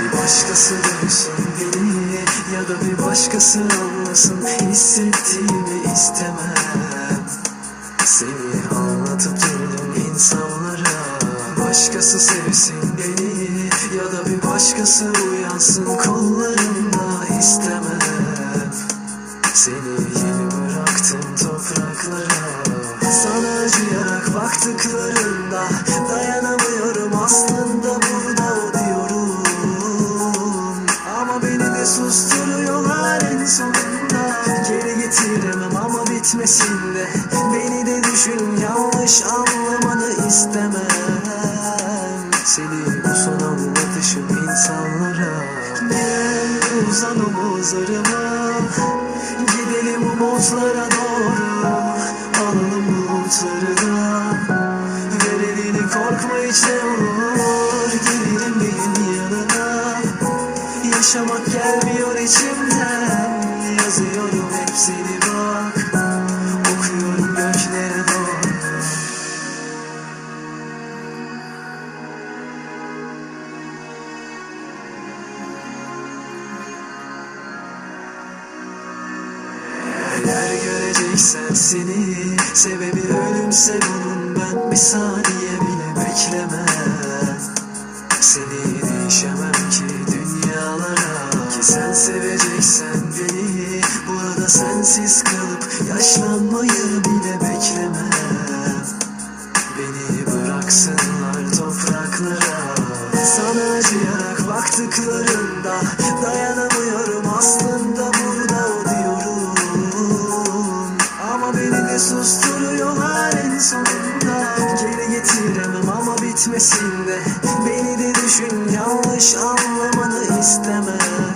Bir başkası duysun beni ya da bir başkası anlasın hissettiğimi istemem. Seni anlatıp durdum insanlara. Başkası sevsin beni ya da bir başkası uyansın. Kollarında istemem. Seni yeni bıraktım topraklara. Sana acıyarak baktıklarında Geri getiremem ama bitmesin de. Beni de düşün yanlış anlamanı istemem. Seni bu son anlatışım insanlara. Gel uzan omuzlarıma Gidelim umutlara doğru. Alalım umutları da. Ver korkma hiç ne olur. Gelirim gün yanına. Yaşamak gelmiyor içimden Yazıyorum hepsini bak. Okuyorum göklere doğru Eğer göreceksen seni Sebebi ölümse bunun ben. Bir saniye bile beklemem. Seni sensiz kalıp yaşlanmayı bile beklemem. Beni bıraksınlar topraklara. Sana acıyarak baktıklarında Dayanamıyorum. Aslında burada diyorum. Ama beni de susturuyorlar en sonunda. Geri getiremem ama bitmesin de. Beni de düşün yanlış anlamanı istemem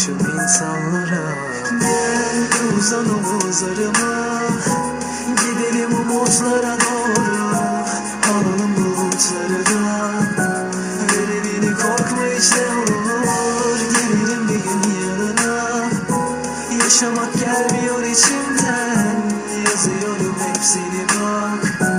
anlatışım insanlara Gel uzan omuzlarıma Gidelim umutlara doğru. Alalım umutları da Ver elini korkma hiç olur. Gelirim bir gün yanına Yaşamak gelmiyor içimden. Yazıyorum hepsini bak